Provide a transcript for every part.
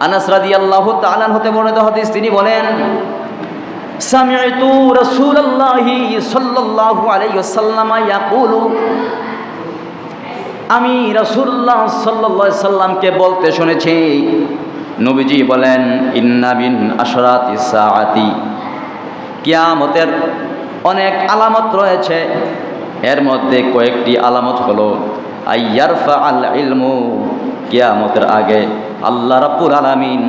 আনাস রাদিয়াল্লাহু তাআলা হতে বর্ণিত হাদিস, তিনি বলেন সামি'তু রাসূলুল্লাহি সাল্লাল্লাহু আলাইহি ওয়াসাল্লাম ইয়াকুলু। আমি রাসূলুল্লাহ সাল্লাল্লাহু সাল্লামকে বলতে শুনেছি, নবীজি বলেন, ইন্না বিন আশরাতি সাআতি। কিয়ামতের অনেক আলামত রয়েছে, এর মধ্যে কয়েকটি আলামত হলো আইয়ারফা আল ইলমু। কিয়ামতের আগে আল্লাহ রাব্বুল আলামিন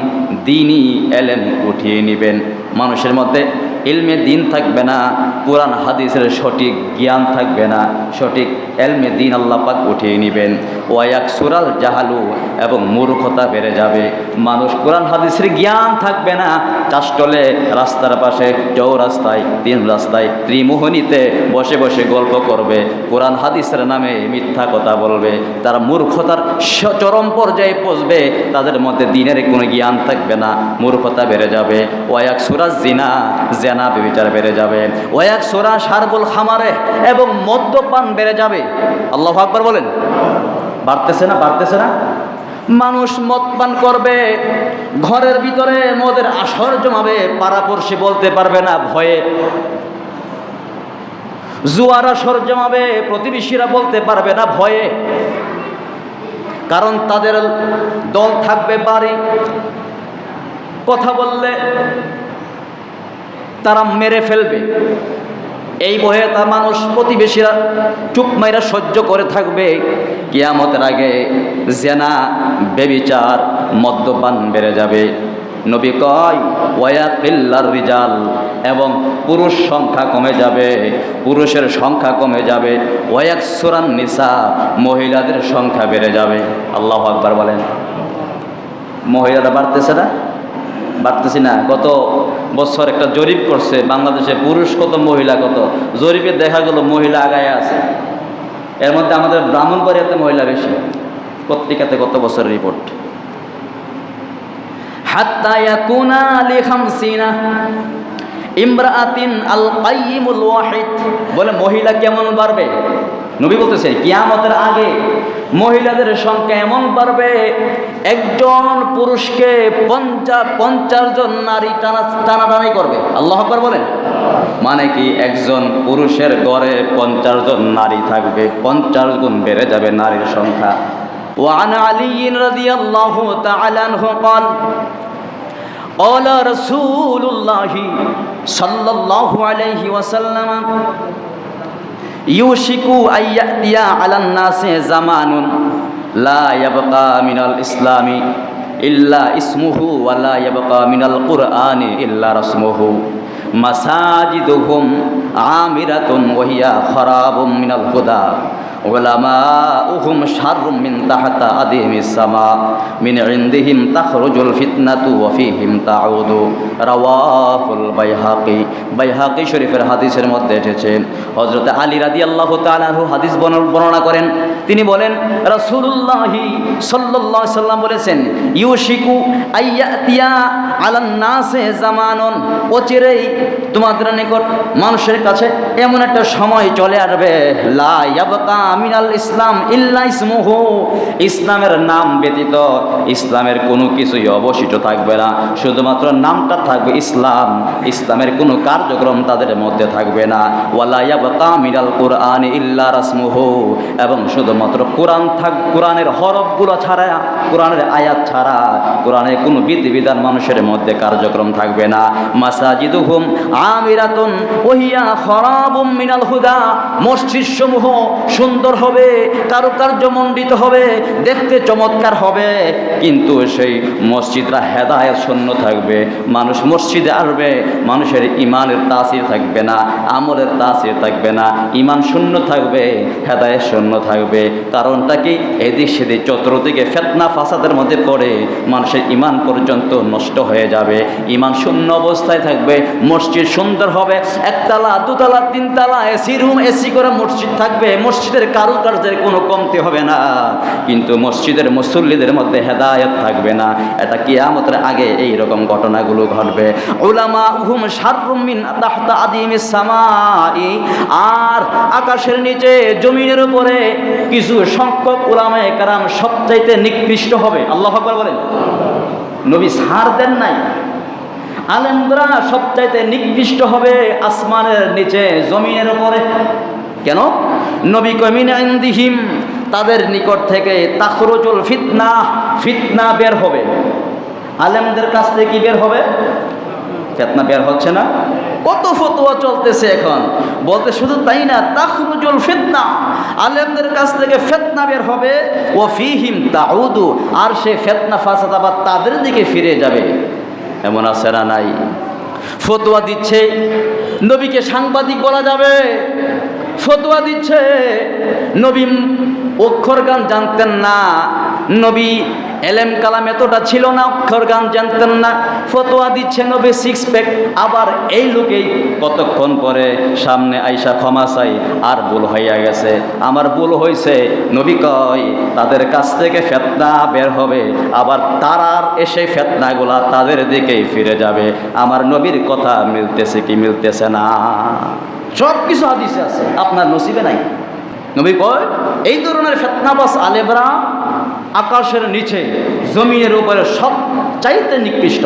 দিনই এলেম উঠিয়ে নেবেন। মানুষের মধ্যে ইলমে দিন থাকবে না কোরআন, হাদিসের সঠিক জ্ঞান থাকবে না, সঠিক এলমে দিন আল্লাহ পাক উঠিয়ে নেবেন। ওয়াক সুরাল জাহালু, এবং মূর্খতা বেড়ে যাবে। মানুষ কোরআন, হাদিসের জ্ঞান থাকবে না চাষটলে রাস্তার পাশে চৌরাস্তায়, তিন রাস্তায় ত্রিমোহনীতে বসে বসে গল্প করবে। কোরআন, হাদিসের নামে মিথ্যা কথা বলবে। তারা মূর্খতার চরম পর্যায়ে পৌঁছবে। তাদের মধ্যে দিনের কোনো জ্ঞান থাকবে না, মূর্খতা বেড়ে যাবে। ওয়াক সুরাজ জিনা, জেনা, বেবিচার বেড়ে যাবে। ওয়াক সুরা সারবুল খামারে এবং মদ্যপান বেড়ে যাবে। আল্লাহ আকবার বলেন। বাড়তেছে না বাড়তেছে না? মানুষ মদ পান করবে, ঘরের ভিতরে মদের আসর জমাবে, পাড়াপড়শি বলতে পারবে না ভয়ে। জুয়ার আসর জমাবে, প্রতিবেশীরা বলতে পারবে না ভয়ে। কারণ তাদের দল থাকবে বাড়ি। কথা বললে তারা মেরে ফেলবে। এই ভয়ে তার মানুষ প্রতিবেশীরা চুপ মাইরা সহ্য করে থাকবে। কিয়ামতের আগে জেনা, বেবিচার, মদ্যপান বেড়ে যাবে। নবী কয় ওয়াকিল্লার রিজাল এবং পুরুষ সংখ্যা কমে যাবে, পুরুষের সংখ্যা কমে যাবে। ওয়াক সুরান নিসা, মহিলাদের সংখ্যা বেড়ে যাবে। আল্লাহ আকবার বলেন। মহিলারা বাড়তেছে না? বাড়তেছি না, গত বছর একটা জরিপ করছে, বাংলাদেশে পুরুষ কত, মহিলা কত? জরিপে দেখা গেল মহিলা আগায় আছে। এর মধ্যে আমাদের ব্রাহ্মণবাড়িয়াতে মহিলা বেশি। পত্রিকাতে গত বছরের রিপোর্ট আল বলে, মহিলা কেমন বাড়বে? নবী বলতেছে কিয়ামতের আগে মহিলাদের সংখ্যা এমন বাড়বে একজন পুরুষকে পঞ্চাশ পঞ্চাশ জন নারী টানা টানাটানি করবে আল্লাহ আকবার বলেন মানে কি একজন পুরুষের গড়ে পঞ্চাশ জন নারী থাকবে পঞ্চাশ গুণ বেড়ে যাবে নারীর সংখ্যা وعن علي رضي الله تعالى عنه قال قال رسول الله صلى الله عليه وسلم ইউশিকু আইয়া আলান্নাসে জামানুন লা ইয়াবকা মিনাল ইসলামী ইল্লা ইসমুহু ওয়ালা মিনাল কুরআনি ইল্লা রাসমুহু। মাসাজিদুহুম আমিরাতুন ওয়াহিয়া খারাবুম মিনাল হুদা। ওলামাউহুম শাররুম মিন সামা। মিন ইনদিহিম তাখরুজুল ফিতনাতু ওয়া তাউদু। রাওয়াহুল বাইহাকি। বাইহাকি শরীফের হাদিসের মধ্যে এসেছে হযরত আলী রাদিয়াল্লাহু তাআলা আনহু হাদিস বর্ণনা করেন। তিনি বলেন, রাসূলুল্লাহি সাল্লাল্লাহু আলাইহি সাল্লাম বলেছেন, ইউ ইউশিকু আইয়াতিয়া আলান নাসে জামানন। অচিরেই তোমাদের নিকট মানুষের কাছে এমন একটা সময় চলে আসবে। লা ইয়াবকা মিনাল ইসলাম ইল্লা ইসমুহু। ইসলামের নাম ব্যতীত ইসলামের কোনো কিছুই অবশিষ্ট থাকবে না। শুধুমাত্র নামটা থাকবে ইসলাম। ইসলামের কোনো কার্যক্রম তাদের মধ্যে থাকবে না। ওয়ালা ইয়াবকা মিনাল কোরআন ইল্লা রাসমুহু। এবং শুধুমাত্র কোরআন থাক কোরআনের হরফগুলো ছাড়া, কোরআনের আয়াত ছাড়া কোরআনের কোনো বিধিবিধান মানুষের মধ্যে কার্যক্রম থাকবে না। মাসাজিদুহুম আমিরাতুন, ওহিয়া খরাবুম মিনাল হুদা। মসজিদ সমূহ সুন্দর হবে কারুকার্য মণ্ডিত হবে, দেখতে চমৎকার হবে। কিন্তু সেই মসজিদরা হেদায়ত শূন্য থাকবে। মানুষ মসজিদে আসবে, মানুষের ইমানের তাসির থাকবে না, আমলের তাসির থাকবে না। ইমান শূন্য থাকবে, হেদায়ত শূন্য থাকবে। কারণটা কি? এদিক সেদিক চতুর্দিকে ফেতনা ফাসাদের মধ্যে পড়ে। মানুষের ইমান পর্যন্ত নষ্ট হয়ে যাবে। ইমান শূন্য অবস্থায় থাকবে, মসজিদ সুন্দর হবে, একতলা, দুতলা, তিনতলা এসি রুম এসি করে মসজিদ থাকবে, মসজিদের কারুকার্যের কোনো কমতি হবে না। কিন্তু মসজিদের মুসল্লিদের মধ্যে হেদায়ত থাকবে না। এটা কিয়ামতের আগে এই রকম ঘটনাগুলো ঘটবে। উলামা উহুম শাররুমিন তাহতা আদিমিস সামাই, আর আকাশের নিচে জমিনের উপরে কিছু সংখ্যক উলামায়ে কারাম সবচাইতে নিকৃষ্ট হবে। আল্লাহ বলেন। নবী সার দেন নাই। আলেমরা সবচাইতে নিকৃষ্ট হবে আসমানের নিচে, জমিনের উপরে। কেন? নবী কমিন ইন্দিহিম তাদের নিকট থেকে তাখরুজুল ফিতনা ফিতনা বের হবে। আলেমদের কাছ থেকে কি বের হবে? ফেতনা বের হচ্ছে না। কত ফতোয়া চলতেছে এখন। বলতে শুধু তাই না, তাখরুজুল ফিতনা। আলেমদের কাছ থেকে ফেতনা বের হবে ও ফিহিম তাউদু। আর সে ফেতনা ফাসাদ আবার তাদের দিকে ফিরে যাবে। এমন আছে না নাই? ফতোয়া দিচ্ছে, নবীকে সাংবাদিক বলা যাবে। ফতোয়া দিচ্ছে, নবী অক্ষর গান জানতেন না। নবী এলেম কালাম এতটা ছিল না, অক্ষর গান জানতেন না, ফতোয়া দিচ্ছে নবী সিক্স প্যাক আবার এই লোকেই কতক্ষণ পরে সামনে আইসা ক্ষমা চাই, আর ভুল হইয়া গেছে। আমার ভুল হয়েছে নবী কয়, তাদের কাছ থেকে ফেতনা বের হবে, আবার তারার এসে ফেতনাগুলা তাদের দিকেই ফিরে যাবে। আমার নবীর কথা মিলতেছে কি মিলতেছে না? সব কিছু হাদিসে আছে, আপনার নসিবে নাই। নবী কয়, এই ধরনের ফেতনাবাস আলেবরা আকাশের নিচে জমিনের উপরে সব চাইতে নিকৃষ্ট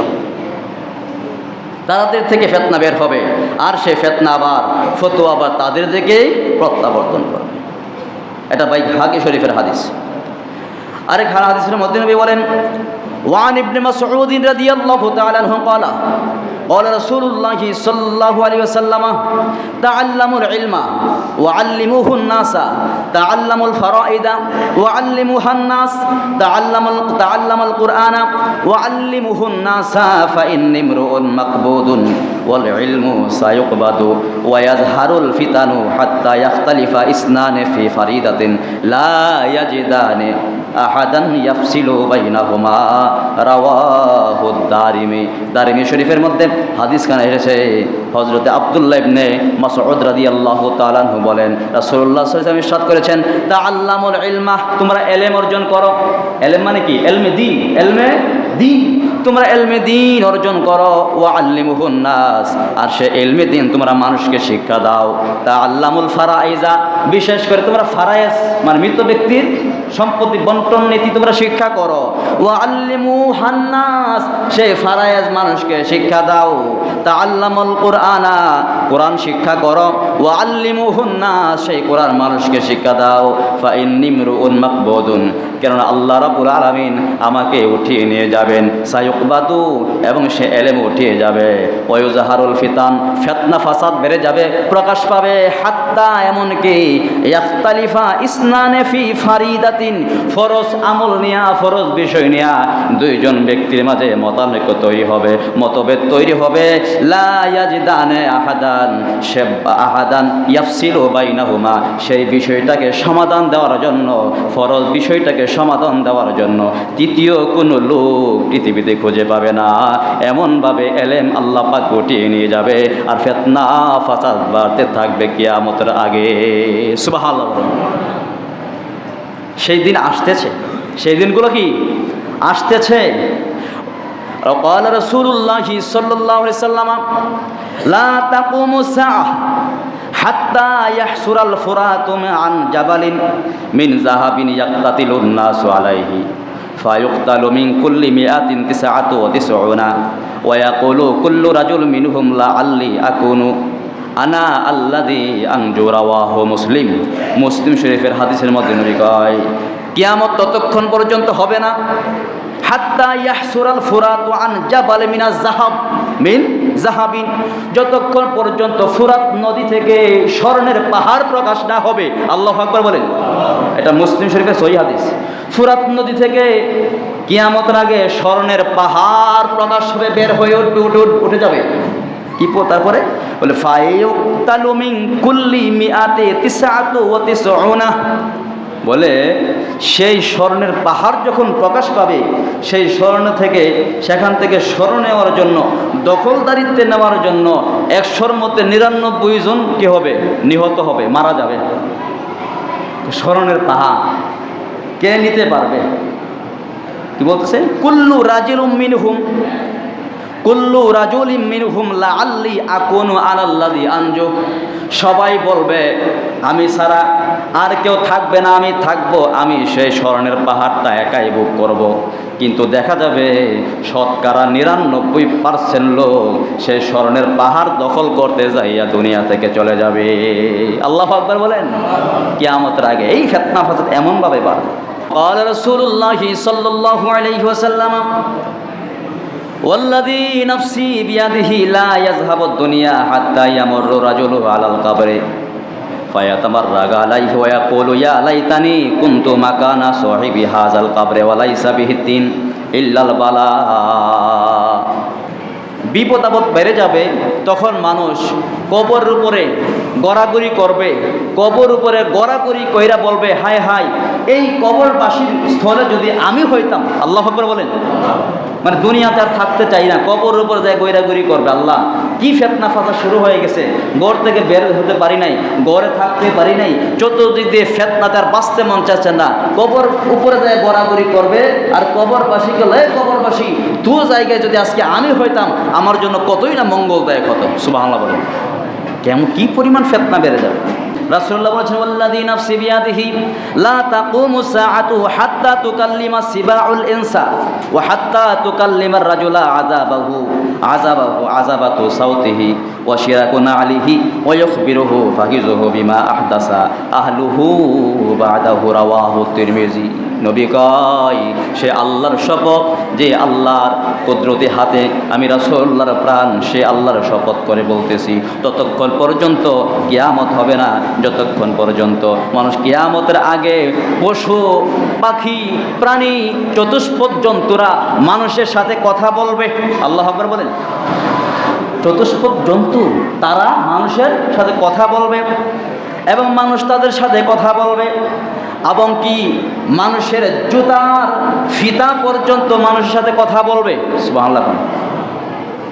তাদের থেকে ফেতনা বের হবে আর সে ফেতনা আবার ফতোয়া আবার তাদের দিকেই প্রত্যাবর্তন করবে এটা ভাই হাকি শরীফের হাদিস আরেক হাদিসের মধ্যে নবী বলেন وعن ابن مسعود رضي الله تعالى عنه قال قال رسول الله صلى الله عليه وسلم تعلموا العلم وعلموه الناس تعلموا الفرائض وعلموها الناس تعلموا تعلم القرآن وعلموه الناس فإن امرؤ ওয়াল ইলমু সায়ুকবাদু ওয়ায়াজহারুল ফিতানু হাত্তা ইয়াখতালিফা ইসনানে ফি ফারিদাতিন লা ইয়াজিদানে আহাদান ইয়াফসিলু বাইনাহুমা। রাওয়াহু দারিমি। দারিমি শরীফের মধ্যে হাদিস খান এসেছে। হজরতে আবদুল্লাহ ইবনে মাসউদ রাদিয়াল্লাহু তাআলা আনহু বলেন, রাসূলুল্লাহ সাল্লাল্লাহু আলাইহি করেছেন, তাআল্লামুল ইলমা, তোমরা এলেম অর্জন করো। এলেম মানে কি? এলমে দি এলমে দি তোমরা এলমে দিন অর্জন করো ও আল্লিমুহুন নাস। আর সে এলমে দিন তোমরা মানুষকে শিক্ষা দাও। তা আল্লামুল ফারাইজা, বিশেষ করে তোমরা ফারায়েজ মানে মৃত ব্যক্তির সম্পত্তি বন্টন নীতি তোমরা শিক্ষা করো। ও আল্লিমু হান্নাস সেই ফারায়েজ মানুষকে শিক্ষা দাও। তা আল্লামুল কোরআনা, কোরআন শিক্ষা করো। ও আল্লিমু হুন্নাস সেই কোরআন মানুষকে শিক্ষা দাও। ফা ইন্নিমরু উন মাকবুদুন, কেননা আল্লাহ রাব্বুল আলামিন আমাকে উঠিয়ে নিয়ে যাবেন। সায়ুকবাদু এবং সে এলেম উঠিয়ে যাবে। ওয়ুজাহারুল ফিতান, ফেতনা, ফাসাদ বেড়ে যাবে, প্রকাশ পাবে। হাত্তা এমনকি ইয়াখতালিফা ইসনানে ফি ফারিদাতিন, ফরজ আমল নিয়া, ফরজ বিষয় নিয়া দুইজন ব্যক্তির মাঝে মতানৈক্য তৈরি হবে, মতভেদ তৈরি হবে। লা ইয়াজিদানে আহাদান, সে আহাদান ইয়াফসিলু বাইনাহুমা, সেই বিষয়টাকে সমাধান দেওয়ার জন্য, ফরজ বিষয়টাকে সমাধান দেওয়ার জন্য তৃতীয় কোনো লোক পৃথিবীতে খুঁজে পাবে না এমনভাবে এলেম আল্লাহ পাক গুটিয়ে নিয়ে যাবে আর ফেতনা ফাসাদ বাড়তে থাকবে কিয়ামতের আগে সুবহানাল্লাহ সেই দিন আসতেছে সেই দিনগুলো কি আসতেছে قال رسول الله صلى الله عليه وسلم لا تقوم الساعة حتى يحسر الفرات عن جبل من ذهب يقتتل الناس عليه فيقتل من كل مئة تسعة وتسعون ويقول كل رجل منهم لعلي أكون আনা আল্লাদি আংজু রাওয়াহ মুসলিম মুসলিম শরীফের হাদিসের মধ্যে নবী কয় কিয়ামত ততক্ষণ পর্যন্ত হবে না। হাত্তা ইয়াহসুরাল ফুরাত আন জাবাল মিনা জাহাব, মিন জাহাবিন। যতক্ষণ পর্যন্ত ফুরাত নদী থেকে স্বর্ণের পাহাড় প্রকাশ না হবে, আল্লাহ আকবর বলেন। এটা মুসলিম শরীফের সহি হাদিস। ফুরাত নদী থেকে কিয়ামতের আগে স্বর্ণের পাহাড় প্রকাশ হবে, বের হয়ে উঠবে, উঠে উঠে- যাবে। কি পো তারপরে বলে ফায়ুক্তালু মিন কুল্লি মিআতে তিসআতু ওয়া তিসউনা। বলে, সেই স্বর্ণের পাহাড় যখন প্রকাশ পাবে, সেই স্বর্ণ থেকে, সেখান থেকে স্মরণ নেওয়ার জন্য, দখলদারিত্বে নেওয়ার জন্য, একশোর মধ্যে নিরানব্বই জন কি হবে? নিহত হবে, মারা যাবে। স্মরণের পাহাড়, কে নিতে পারবে? কি বলতেছে? কুল্লু রাজিল মিনহুম, কুল্লু রাজুলিম লা আল্লি আকুনু আনাল্লাযী আনজু সবাই বলবে আমি ছাড়া আর কেউ থাকবে না আমি থাকবো আমি সেই স্মরণের পাহাড়টা একাই বুক করব। কিন্তু দেখা যাবে শতকরা নিরানব্বই পার্সেন্ট লোক সেই স্মরণের পাহাড় দখল করতে যাইয়া দুনিয়া থেকে চলে যাবে আল্লাহ আকবর বলেন কিয়ামতের আগে এই ফেতনা ফাসাদ এমনভাবে বার قال رسول الله صلى الله عليه وسلم والذي نفسي بيده لا يذهب الدنيا حتى يمر رجل على القبر ফায়াতামার রাগা আলাইহি ওয়া ইয়াকুলু, ইয়া লাইতানি কুনতু মাকানা সাহিবি হাযাল কবরে ওয়া লাইসা বিহিদ্দিন ইল্লাল বালা। বিপদ আপদ বেড়ে যাবে, তখন মানুষ কবর উপরে গড়াগড়ি করবে, কবর উপরে গড়াগড়ি কইরা বলবে, হায় হায় এই কবরবাসীর স্থলে যদি আমি হইতাম, আল্লাহ আকবর বলেন। মানে দুনিয়াতে আর থাকতে চাই না কবর উপর যায় গৈরাগরি করবে আল্লাহ। কি ফেতনা ফাঁসা শুরু হয়ে গেছে গড় থেকে বের হতে পারি নাই গড়ে থাকতে পারি নাই, চতুর্দিক দিয়ে ফেতনা তার বাঁচতে মন চাচ্ছে না। কবর উপরে যায় গড়াগড়ি করবে, আর কবরবাসীকে লয়ে কবরবাসী দু জায়গায় যদি আজকে আমি হইতাম, আমার জন্য কতই না মঙ্গলদায়ক হতো? সুবাহ বলেন। কেমন কি পরিমাণ ফেতনা বেড়ে যাবে। রাসূলুল্লাহ বলেছেন, ওয়াল্লাযী নাফসি বিয়াদিহি, লা তাকুমু সাআতু হাত্তা তুকাল্লিমা সিবাউল ইনসা, ওয়া হাত্তা তুকাল্লিমা রাজুলা আযাবাহু আযাবাহু, আযাবাতু সাউতিহি, ওয়া শিরাকু নালিহি ওয়া ইখবিরুহু ফাহিজুহু বিমা আহদাসা আহলুহু বাদাহু রাওয়াহু তিরমিজি। নবী কয়, সে আল্লাহর শপথ, যে আল্লাহর কুদরতি হাতে আমি রাসূলুল্লাহর প্রাণ, সে আল্লাহর শপথ করে বলতেছি। ততক্ষণ পর্যন্ত কেয়ামত হবে না, যতক্ষণ পর্যন্ত মানুষ কেয়ামতের আগে পশু, পাখি, প্রাণী, চতুষ্পদ জন্তুরা মানুষের সাথে কথা বলবে, আল্লাহ আকবার বলেন। চতুষ্পদ জন্তু, তারা মানুষের সাথে কথা বলবে এবং মানুষ তাদের সাথে কথা বলবে। এবং কি মানুষের জুতার ফিতা পর্যন্ত মানুষের সাথে কথা বলবে? সুবহানাল্লাহ।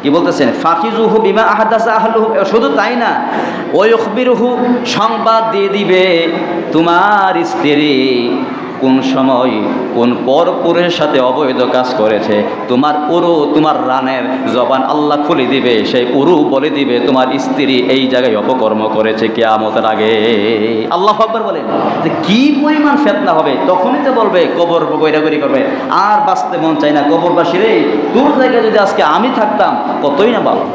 কি বলতেছেন? ফাকিজুহু বিমা আহাদাসা আহলুহু। শুধু তাই না, ওয়ুখবিরুহু সংবাদ দিয়ে দিবে তোমার স্ত্রী। কোন সময় কোন পরপুরের সাথে অবৈধ কাজ করেছে, তোমার উরু, তোমার রানের জবান আল্লাহ খুলে দিবে, সেই উরু বলে দিবে, তোমার স্ত্রী এই জায়গায় অপকর্ম করেছে কেয়ামতের আগে। আল্লাহ আকবর বলেন যে কি পরিমাণ ফেতনা হবে? তখনই তো বলবে, কবর গৈরাগরি করবে। আর বাঁচতে মন চাই না কবরবাসী রে, তোর জায়গায় যদি আজকে আমি থাকতাম, কতই না ভালো।